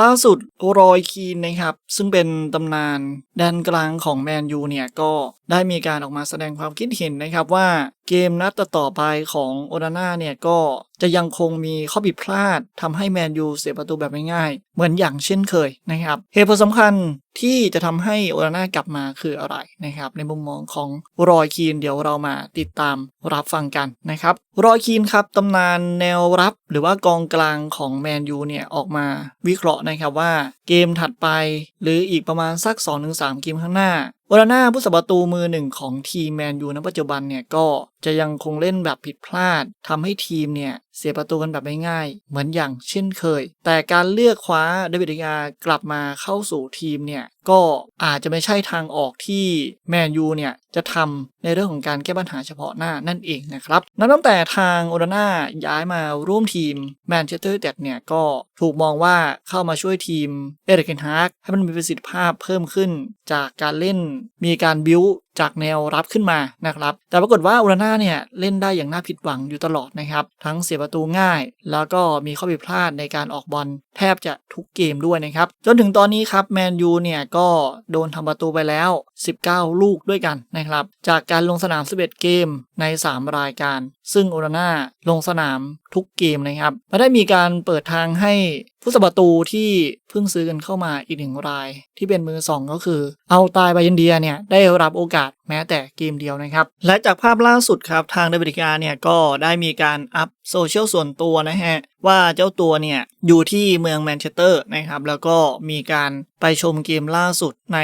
ล่าสุดรอยคีนนะครับ ซึ่งเป็นตำนานแดนกลางของแมนยูเนี่ย ก็ได้มีการออกมาแสดงความคิดเห็นนะครับว่าเกมนัดต่อไปของโอนาน่าเนี่ย ก็ จะยังคงมีข้อผิดพลาดทำให้แมนยูเสียประตูแบบง่ายๆเหมือนอย่างเช่นเคยนะครับ เหตุผลสำคัญที่จะทำให้โอนาน่ากลับมาคืออะไรนะครับ ในมุมมองของรอยคีนเดี๋ยวเรามาติดตามรับฟังกันนะครับรอยคีนครับตำนานแนวรับหรือว่ากองกลางของแมนยูเนี่ยออกมาวิเคราะห์นะครับว่าเกมถัดไป หรืออีกประมาณสัก 2-3 เกมข้างหน้า โอนาน่าผู้สัประตูมือหนึ่งของทีมแมนยูในปัจจุบันเนี่ยก็จะยังคงเล่นแบบผิดพลาดทำให้ทีมเนี่ยเสียประตูกันแบบง่ายๆเหมือนอย่างเช่นเคย แต่การเลือกคว้าเดวิดยากลับมาเข้าสู่ทีมเนี่ย ก็อาจจะไม่ใช่ทางออกที่แมนยูเนี่ยจะทำในเรื่องของการแก้ปัญหาเฉพาะหน้านั่นเองนะครับนับตั้งแต่ทางโอนาน่าย้ายมาร่วมทีมแมนเชสเตอร์ยูไนเด็ดเนี่ยก็ถูกมองว่าเข้ามาช่วยทีมเอริกเกนฮาร์กให้มันมีประสิทธิภาพเพิ่มขึ้น จากการเล่นมีการบิว จากแนวรับขึ้นมานะครับ แต่ปรากฏว่าอุราน่าเนี่ยเล่นได้อย่างน่าผิดหวังอยู่ตลอดนะครับ ทั้งเสียประตูง่าย แล้วก็มีข้อผิดพลาดในการออกบอลแทบจะทุกเกมด้วยนะครับ จนถึงตอนนี้ครับแมนยูเนี่ยก็โดนทำประตูไปแล้ว 19 ลูกด้วยกันนะครับ จากการลงสนาม 11 เกมใน 3 รายการ ซึ่งโอราน่าลงสนามทุกเกมนะครับและได้มีการเปิดทางให้ผู้สประตูที่เพิ่งซื้อกันเข้ามาอีกหนึ่งราย ที่เป็นมือสองก็คือ เอาตายบายันเดียเนี่ยได้รับโอกาส ม้แต่เกมเดียวนะครับ และจากภาพล่าสุดครับทางเดวิดกาเนี่ยก็ได้มีการอัพโซเชียลส่วนตัวนะฮะ ว่าเจ้าตัวเนี่ย อยู่ที่เมืองแมนเชสเตอร์นะครับ แล้วก็มีการไปชมเกมล่าสุดใน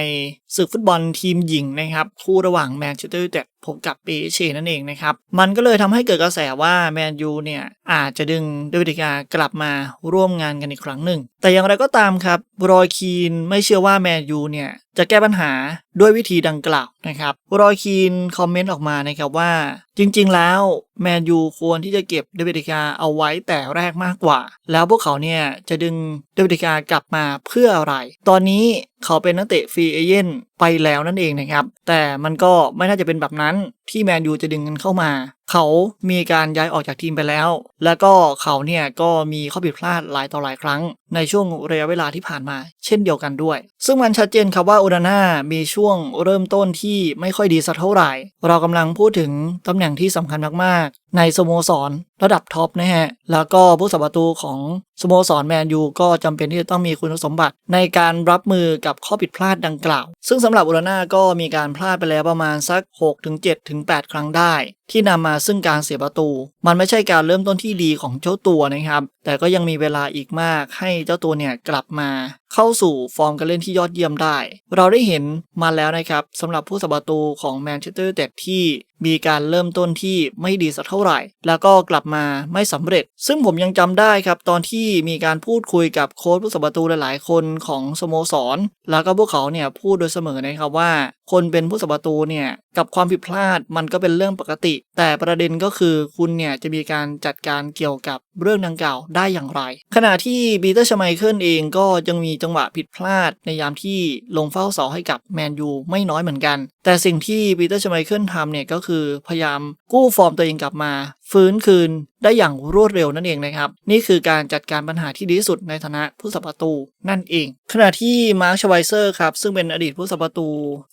ศึกฟุตบอลทีมหญิงนะครับ คู่ระหว่างแมนเชสเตอร์ยูไนเต็ดพบกับเปเชนั่นเองนะครับ มันก็เลยทำให้เกิดกระแสว่าแมนยูเนี่ย อาจจะดึงเดวิดกากลับมาร่วมงานกันอีกครั้งหนึ่ง แต่อย่างไรก็ตามครับรอยคีนไม่เชื่อว่าแมนยูเนี่ยจะแก้ปัญหา ด้วยวิธีดังกล่าวนะครับรอยคีนคอมเมนต์ออกมานะครับว่า จริง ๆ แล้ว แมนยูควรที่จะเก็บเดวิดกาเอาไว้แต่แรกมากกว่า แล้วพวกเขาเนี่ยจะดึงเดวิดกากลับมาเพื่ออะไร ตอนนี้เขาเป็นนักเตะฟรีเอเย่นไปแล้วนั่นเองนะครับ แต่มันก็ไม่น่าจะเป็นแบบนั้นที่แมนยูจะดึงกันเข้ามา เขามีการย้ายออกจากทีมไปแล้ว แล้วก็เขาเนี่ยก็มีข้อผิดพลาดหลายต่อหลายครั้ง ในช่วงระยะเวลาที่ผ่านมา เช่นเดียวกันด้วย ซึ่งมันชัดเจนครับว่าโอนาน่ามีช่วงเริ่มต้นที่ไม่ค่อยดีสักเท่าไหร่ เรากำลังพูดถึงตำแหน่งที่สำคัญมากๆในสโมสรระดับท็อปนะฮะ แล้วก็ผู้สัประตูของสโมสรแมนยูก็จำเป็นที่จะต้องมีคุณสมบัติ ในการรับมือกับข้อผิดพลาดดังกล่าว ซึ่งสำหรับอนาน่าก็มีการพลาดไปแล้วประมาณสัก 6 ถึง 7 ถึง 8 ครั้งได้ ที่นำมาซึ่งการเสียประตู มันไม่ใช่การเริ่มต้นที่ดีของเจ้าตัวนะครับ แต่ก็ยังมีเวลาอีกมากให้เจ้าตัวเนี่ยกลับมา เข้าสู่ฟอร์มการเล่นที่ยอดเยี่ยมได้ เราได้เห็นมาแล้วนะครับสำหรับผู้สัประตูของแมนเชสเตอร์แต่ที่มีการเริ่มต้นที่ไม่ดีสักเท่าไหร่ แล้วก็กลับมาไม่สำเร็จ ซึ่งผมยังจำได้ครับตอนที่มีการพูดคุยกับโค้ชผู้สัประตูหลายๆ คนของสโมสร แล้วก็พวกเขาเนี่ยพูดโดยเสมอนะครับว่า คนเป็นผู้สัประตูเนี่ยกับความผิดพลาดมันก็เป็นเรื่องปกติ แต่ประเด็นก็คือคุณเนี่ยจะมีการจัดการเกี่ยวกับเรื่องดังกล่าวได้อย่างไร ขณะที่บีเตอร์ชไมเคิลเองก็ยังมีจังหวะผิดพลาดในยามที่ลงเฝ้าเสาให้กับแมนยูไม่น้อยเหมือนกัน แต่สิ่งที่บีเตอร์ชไมเคิลทำเนี่ยก็คือพยายามกู้ฟอร์มตัวเองกลับมา ฟื้นคืนได้อย่างรวดเร็วนั่นเองนะครับ นี่คือการจัดการปัญหาที่ดีที่สุดในฐานะผู้สับประตูนั่นเอง ขณะที่มาร์คชไวเซอร์ครับ ซึ่งเป็นอดีตผู้สับประตู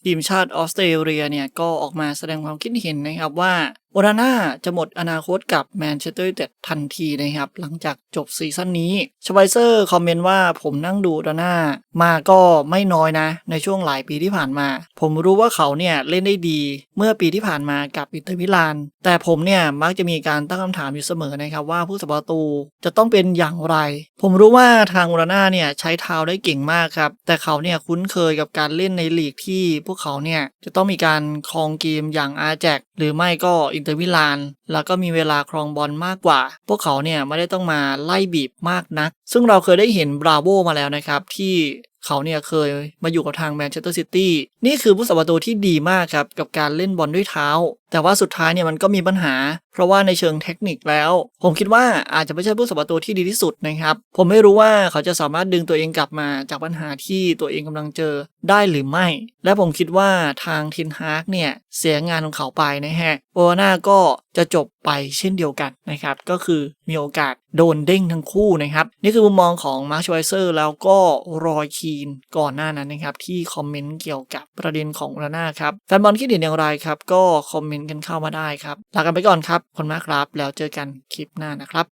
ทีมชาติออสเตรเลียเนี่ย ก็ออกมาแสดงความคิดเห็นนะครับว่าโอนาน่าจะหมดอนาคตกับแมนเชสเตอร์ยูไนเต็ดทันทีนะครับ หลังจากจบซีซั่นนี้ชไวเซอร์คอมเมนต์ว่าผมนั่งดูโอนาน่ามาก็ไม่น้อยนะ ในช่วงหลายปีที่ผ่านมา ผมรู้ว่าเขาเนี่ยเล่นได้ดีเมื่อปีที่ผ่านมากับอินเตอร์มิลานแต่ผมเนี่ยมักจะมีการตั้งคำถามอยู่เสมอนะครับว่าผู้สับประตูจะต้องเป็นอย่างไร ผมรู้ว่าทางโอนาน่าเนี่ยใช้เท้าได้เก่งมากครับ แต่เขาเนี่ยคุ้นเคยกับการเล่นในลีกที่พวกเขาเนี่ยจะต้องมีการครองเกมอย่างอาแจกหรือไม่ก็อินเตอร์มิลาน แล้วก็มีเวลาครองบอลมากกว่า พวกเขาเนี่ยไม่ได้ต้องมาไล่บีบมากนัก ซึ่งเราเคยได้เห็นบราโวมาแล้วนะครับที่เขาเนี่ยเคยมาอยู่กับทางแมนเชสเตอร์ซิตี้นี่คือผู้สัประตูที่ดีมากครับ กับการเล่นบอลด้วยเท้า แต่ว่าสุดท้ายเนี่ยมันก็มีปัญหา เพราะว่าในเชิงเทคนิคแล้ว ผมคิดว่าอาจจะไม่ใช่ผู้สมประตูที่ดีที่สุดนะครับ ผมไม่รู้ว่าเขาจะสามารถดึงตัวเองกลับมาจากปัญหาที่ตัวเองกำลังเจอได้หรือไม่ และผมคิดว่าทางทินฮากเนี่ยเสียงานของเขาไปนะฮะโอนาก็จะจบไปเช่นเดียวกันนะครับ ก็คือมีโอกาสโดนเด้งทั้งคู่นะครับ นี่คือมุมมองของมาร์ชไวเซอร์แล้วก็รอยคีนก่อนหน้านั้นนะครับ ที่คอมเมนต์เกี่ยวกับประเด็นของโอนาครับแฟนบอลคิดเห็นอย่างไรครับ ก็คอมเมนต์กันเข้ามาได้ครับลากันไปก่อนครับขอบคนมากครับ แล้วเจอกันคลิปหน้านะครับ